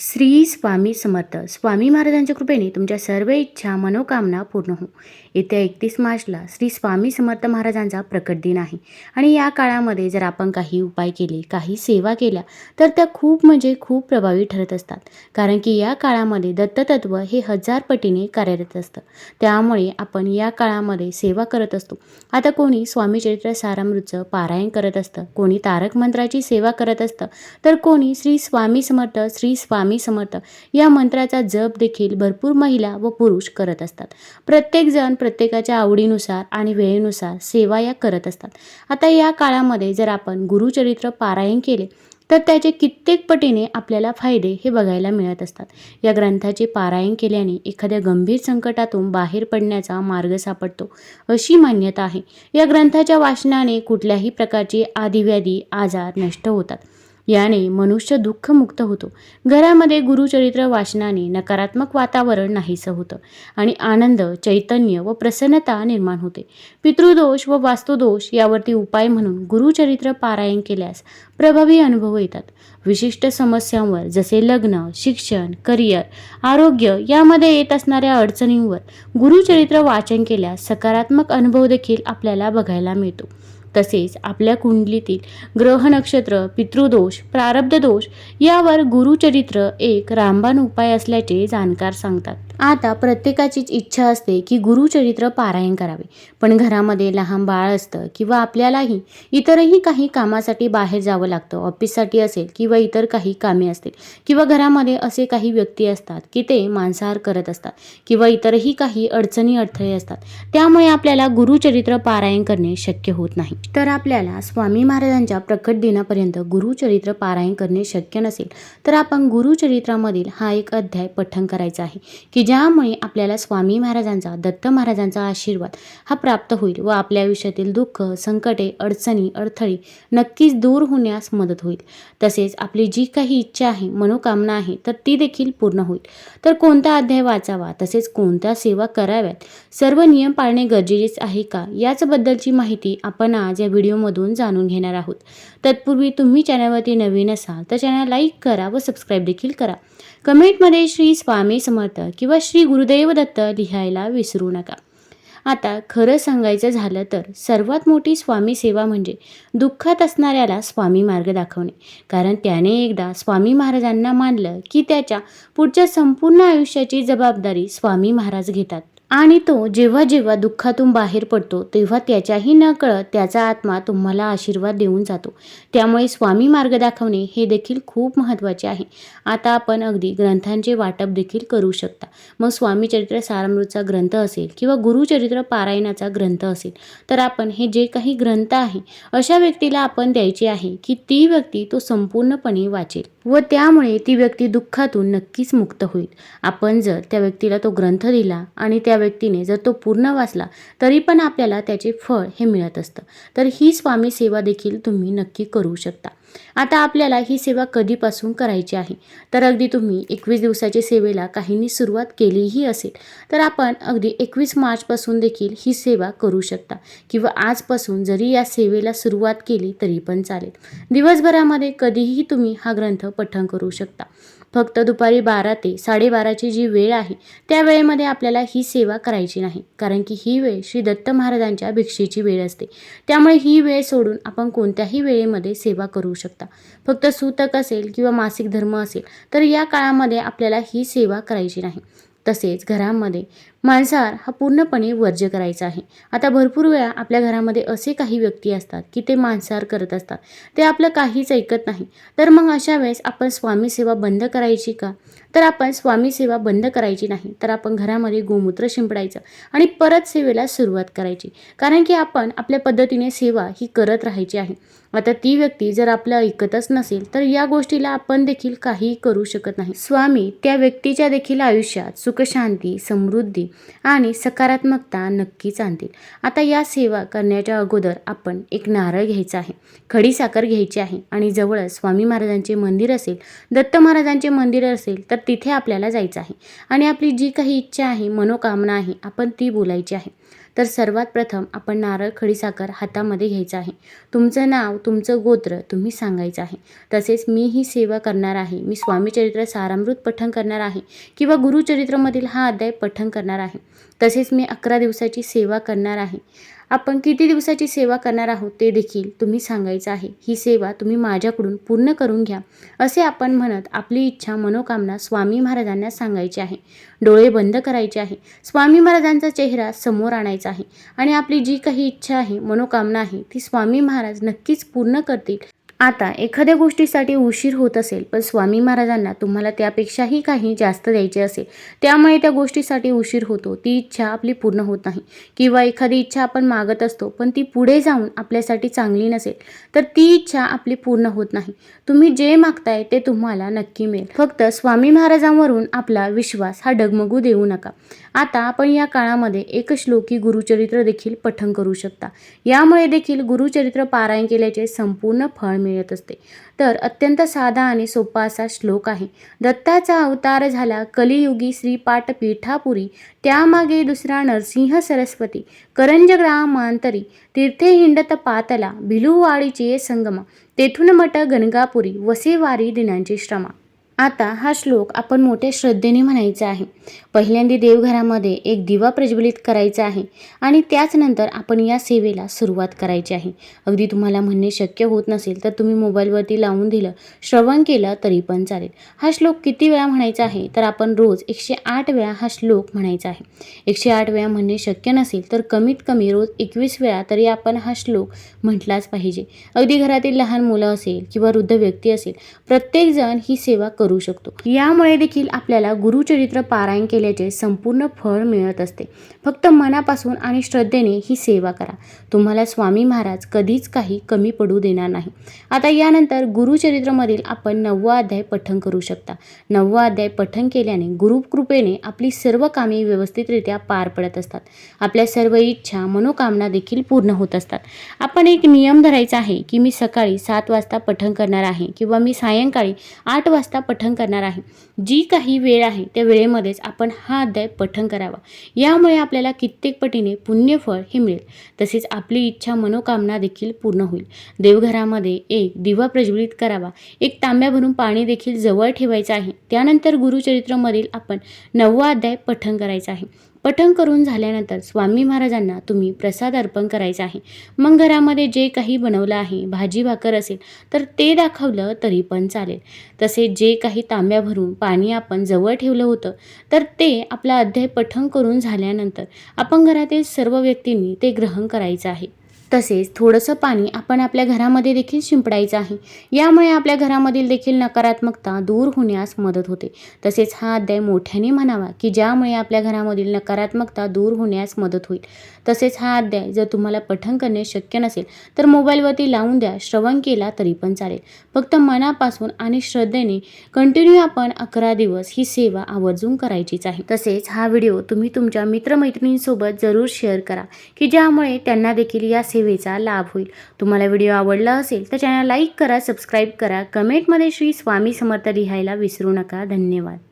श्री स्वामी समर्थ. स्वामी महाराजांच्या कृपेने तुमच्या सर्व इच्छा मनोकामना पूर्ण हो येत्या एकतीस मार्चला श्री स्वामी समर्थ महाराजांचा प्रकट दिन आहे. आणि या काळामध्ये जर आपण काही उपाय केले काही सेवा केल्या तर त्या खूप म्हणजे खूप प्रभावी ठरत असतात. कारण की या काळामध्ये दत्ततत्व हे हजार पटीने कार्यरत असतं. त्यामुळे आपण या काळामध्ये सेवा करत असतो. आता कोणी स्वामी चरित्र सारामृतचं पारायण करत असतं कोणी तारक मंत्राची सेवा करत असतं तर कोणी श्री स्वामी समर्थ श्री स्वामी समर्थ. या मंत्राचा जप देखील भरपूर महिला व पुरुष करत असतात. प्रत्येकजण प्रत्येकाच्या आवडीनुसार आणि वेळेनुसार सेवा या करत असतात. आता या काळामध्ये जर आपण गुरुचरित्र पारायण केले तर त्याचे कित्येक पटीने आपल्याला फायदे हे बघायला मिळत असतात. या ग्रंथाचे पारायण केल्याने एखाद्या गंभीर संकटातून बाहेर पडण्याचा मार्ग सापडतो अशी मान्यता आहे. या ग्रंथाच्या वाचनाने कुठल्याही प्रकारचे आदिव्याधी आजार नष्ट होतात. याने मनुष्य दुःखमुक्त होतो. घरामध्ये गुरुचरित्र वाचनाने नकारात्मक वातावरण नाहीसं होतं आणि आनंद चैतन्य व प्रसन्नता निर्माण होते. पितृदोष व वास्तुदोष यावरती उपाय म्हणून गुरुचरित्र पारायण केल्यास प्रभावी अनुभव येतात. विशिष्ट समस्यांवर जसे लग्न शिक्षण करिअर आरोग्य यामध्ये येत असणाऱ्या अडचणींवर गुरुचरित्र वाचन केल्यास सकारात्मक अनुभव देखील आपल्याला बघायला मिळतो. तसेच आपल्या कुंडलीतील ग्रह नक्षत्र पितृदोष प्रारब्ध दोष यावर गुरुचरित्र एक रामबाण उपाय असल्याचे जाणकार सांगतात. आता प्रत्येकाचीच इच्छा असते की गुरुचरित्र पारायण करावे. पण घरामध्ये लहान बाळ असतं किंवा आपल्यालाही इतरही काही कामासाठी बाहेर जावं लागतं. ऑफिससाठी असेल किंवा इतर काही कामे असतील. किंवा घरामध्ये असे काही व्यक्ती असतात की ते मांसाहार करत असतात किंवा इतरही काही अडचणी अडथळे असतात. त्यामुळे आपल्याला गुरुचरित्र पारायण करणे शक्य होत नाही. तर आपल्याला स्वामी महाराजांच्या प्रकट दिनापर्यंत गुरुचरित्र पारायण करणे शक्य नसेल तर आपण गुरुचरित्रामधील हा एक अध्याय पठण करायचा आहे की ज्यामुळे आपल्याला स्वामी महाराजांचा दत्त महाराजांचा आशीर्वाद हा प्राप्त होईल व आपल्या आयुष्यातील दुःख संकटे अडचणी अडथळे नक्कीच दूर होण्यास मदत होईल. तसेच आपली जी काही इच्छा आहे मनोकामना आहे तर ती देखील पूर्ण होईल. तर कोणता अध्याय वाचावा? तसेच कोणत्या सेवा कराव्यात? सर्व नियम पाळणे गरजेचेच आहे का? याचबद्दलची माहिती आपण आज या व्हिडिओमधून जाणून घेणार आहोत. तत्पूर्वी तुम्ही चॅनलवरती नवीन असाल तर चॅनल लाईक करा व सबस्क्राईब देखील करा. कमेंटमध्ये श्री स्वामी समर्थ किंवा श्री गुरुदेव दत्त लिहायला विसरू नका. आता खरं सांगायचं झालं तर सर्वात मोठी स्वामी सेवा म्हणजे दुःखात असणाऱ्याला स्वामी मार्ग दाखवणे. कारण त्याने एकदा स्वामी महाराजांना मानलं की त्याच्या पुढच्या संपूर्ण आयुष्याची जबाबदारी स्वामी महाराज घेतात. आणि तो जेव्हा जेव्हा दुःखातून बाहेर पडतो तेव्हा त्याच्याही न कळत त्याचा आत्मा तुम्हाला आशीर्वाद देऊन जातो. त्यामुळे स्वामी मार्ग दाखवणे हे देखील खूप महत्त्वाचे आहे. आता आपण अगदी ग्रंथांचे वाटप देखील करू शकता. मग स्वामीचरित्र सारामृतचा ग्रंथ असेल किंवा गुरुचरित्र पारायणाचा ग्रंथ असेल तर आपण हे जे काही ग्रंथ आहे अशा व्यक्तीला आपण द्यायचे आहे की ती व्यक्ती तो संपूर्णपणे वाचेल व त्यामुळे ती व्यक्ती दुःखातून नक्कीच मुक्त होईल. आपण जर त्या व्यक्तीला तो ग्रंथ दिला आणि त्या व्यक्तीने जर तो पूर्ण वाचला तरी पण आपल्याला त्याचे फळ हे मिळत असतं. तर ही स्वामी सेवा देखील तुम्ही नक्की करू शकता. आता आपल्याला ही सेवा कधीपासून करायची आहे? तर अगदी तुम्ही एकवीस दिवसाच्या सेवेला काहींनी सुरुवात केलीही असेल तर आपण अगदी एकवीस मार्चपासून देखील ही सेवा करू शकता किंवा आजपासून जरी या सेवेला सुरुवात केली तरी पण चालेल. दिवसभरामध्ये कधीही तुम्ही हा ग्रंथ पठण करू शकता. फक्त दुपारी बारा ते साडेबाराची जी वेळ आहे त्या वेळेमध्ये आपल्याला ही सेवा करायची नाही कारण की ही वेळ श्री दत्त महाराजांच्या भिक्षेची वेळ असते. त्यामुळे ही वेळ सोडून आपण कोणत्याही वेळेमध्ये सेवा करू शकता. फक्त सूतक असेल किंवा मासिक धर्म असेल तर या काळामध्ये आपल्याला ही सेवा करायची नाही. तसेच घरामध्ये मांसाहार हा पूर्णपणे वर्ज्य करायचा आहे. आता भरपूर वेळा आपल्या घरामध्ये असे काही व्यक्ती असतात की ते मांसाहार करत असतात. ते आपलं काहीच ऐकत नाही. तर मग अशा वेळेस आपण स्वामी सेवा बंद करायची का? तर आपण स्वामी सेवा बंद करायची नाही तर आपण घरामध्ये गोमूत्र शिंपडायचं आणि परत सेवेला सुरुवात करायची. कारण की आपण आपल्या पद्धतीने सेवा ही करत राहायची आहे. आता ती व्यक्ती जर आपलं ऐकतच नसेल तर या गोष्टीला आपण देखील काही करू शकत नाही. स्वामी त्या व्यक्तीच्या देखील आयुष्यात सुखशांती समृद्धी आणि सकारात्मकता नक्कीच आणतील. आता या सेवा करण्याच्या अगोदर आपण एक नारळ घ्यायचा आहे खडी साखर घ्यायची आहे आणि जवळच स्वामी महाराजांचे मंदिर असेल दत्त महाराजांचे मंदिर असेल तर तिथे आपल्याला जायचं आहे. आणि आपली जी काही इच्छा आहे मनोकामना आहे आपण ती बोलायची आहे. तर सर्वात प्रथम आपण नारळ खडीसाखर हातामध्ये घ्यायचं आहे. तुमचं नाव तुमचं गोत्र तुम्ही सांगायचं आहे. तसेच मी ही सेवा करणार आहे. मी स्वामी चरित्र सारामृत पठण करणार आहे. किंवा गुरुचरित्रमधील हा अध्याय पठण करणार आहे. तसेच मी अकरा दिवसाची सेवा करणार आहे. आपण किती दिवसाची सेवा करणार आहोत ते देखील तुम्ही सांगायचं आहे. ही सेवा तुम्ही माझ्याकडून पूर्ण करून घ्या असे आपण म्हणत आपली इच्छा मनोकामना स्वामी महाराजांना सांगायची आहे. डोळे बंद करायचे आहे. स्वामी महाराजांचा चेहरा समोर आणायचा आहे आणि आपली जी काही इच्छा आहे मनोकामना आहे ती स्वामी महाराज नक्कीच पूर्ण करतील. आता एखाद्या गोष्टीसाठी उशीर होत असेल पण स्वामी महाराजांना तुम्हाला त्यापेक्षाही काही जास्त द्यायचे असेल त्यामुळे त्या गोष्टीसाठी उशीर होतो. ती इच्छा आपली पूर्ण होत नाही. किंवा एखादी इच्छा आपण मागत असतो पण ती पुढे जाऊन आपल्यासाठी चांगली नसेल तर ती इच्छा आपली पूर्ण होत नाही. तुम्ही जे मागताय ते तुम्हाला नक्की मिळेल. फक्त स्वामी महाराजांवरून आपला विश्वास हा डगमगू देऊ नका. आता आपण या काळामध्ये एक श्लोकी गुरुचरित्र देखील पठण करू शकता. यामुळे देखील गुरुचरित्र पारायण केल्याचे संपूर्ण फळ मिळत असते. तर अत्यंत साधा आणि सोपा असा श्लोक आहे. दत्ताचा अवतार झाला कलियुगी श्रीपाठ पीठापुरी त्यामागे दुसरा नरसिंह सरस्वती. करंज ग्रामांतरी तीर्थे हिंडत पातला भिलुवाडीचे संगमा. तेथून मठ गणगापुरी. वसेवारी दिनांची श्रमा. आता हा श्लोक आपण मोठ्या श्रद्धेने म्हणायचा आहे. पहिल्यांदा देवघरामध्ये एक दिवा प्रज्वलित करायचा आहे आणि त्याचनंतर आपण या सेवेला सुरुवात करायची आहे. अगदी तुम्हाला म्हणणे शक्य होत नसेल तर तुम्ही मोबाईलवरती लावून दिलं श्रवण केलं तरी पण चालेल. हा श्लोक किती वेळा म्हणायचा आहे? तर आपण रोज एकशे आठ वेळा हा श्लोक म्हणायचा आहे. एकशे आठ वेळा म्हणणे शक्य नसेल तर कमीत कमी रोज एकवीस वेळा तरी आपण हा श्लोक म्हटलाच पाहिजे. अगदी घरातील लहान मुलं असेल किंवा वृद्ध व्यक्ती असेल प्रत्येकजण ही सेवा करू शकतो. यामुळे देखील आपल्याला गुरुचरित्र पारायण केल्याचे संपूर्ण फळ मिळत असते. फक्त मनापासून आणि श्रद्धेने ही सेवा करा. तुम्हाला स्वामी महाराज कधीच काही कमी पडू देणार नाही. आता यानंतर गुरुचरित्रमधील आपण नववा अध्याय पठण करू शकता. नववा अध्याय पठण केल्याने गुरुकृपेने आपली सर्व कामे व्यवस्थितरित्या पार पडत असतात. आपल्या सर्व इच्छा मनोकामना देखील पूर्ण होत असतात. आपण एक नियम धरायचा आहे की मी सकाळी सात वाजता पठण करणार आहे किंवा मी सायंकाळी आठ वाजता पठण करणार आहे. जी काही वेळ आहे त्या वेळेमध्येच आपण हा अध्याय पठण करावा. यामुळे आपल्याला कित्येक पटीने पुण्यफळ हे मिळेल. तसेच आपली इच्छा मनोकामना देखील पूर्ण होईल. देवघरामध्ये एक दिवा प्रज्वलित करावा. एक तांब्या भरून पाणी देखील जवळ ठेवायचं आहे. त्यानंतर गुरुचरित्रमधील आपण नववा अध्याय पठण करायचा आहे. पठण करून झाल्यानंतर स्वामी महाराजांना तुम्ही प्रसाद अर्पण करायचा आहे. मग घरामध्ये जे काही बनवलं आहे भाजी भाकर असेल तर ते दाखवलं तरी पण चालेल. तसेच जे काही तांब्या भरून पाणी आपण जवळ ठेवलं होतं तर ते आपला अध्याय पठण करून झाल्यानंतर आपण घरातील सर्व व्यक्तींनी ते ग्रहण करायचं आहे. तसेच थोडंसं पाणी आपण आपल्या घरामध्ये देखील शिंपडायचं आहे. यामुळे आपल्या घरामधील देखील नकारात्मकता दूर होण्यास मदत होते. तसेच हा अध्याय मोठ्याने म्हणावा की ज्यामुळे आपल्या घरामधील नकारात्मकता दूर होण्यास मदत होईल. तसेच हा अध्याय जर तुम्हाला पठण करणे शक्य नसेल तर मोबाईलवरती लावून द्या श्रवण केला तरी पण चालेल. फक्त मनापासून आणि श्रद्धेने कंटिन्यू आपण अकरा दिवस ही सेवा आवर्जून करायचीच आहे. तसेच हा व्हिडिओ तुम्ही तुमच्या मित्रमैत्रिणींसोबत जरूर शेअर करा की ज्यामुळे त्यांना देखील या सेवेचा लाभ होईल. तुम्हाला व्हिडिओ आवडला असेल तर चॅनल लाईक करा सबस्क्राईब करा. कमेंटमध्ये श्री स्वामी समर्थ लिहायला विसरू नका. धन्यवाद.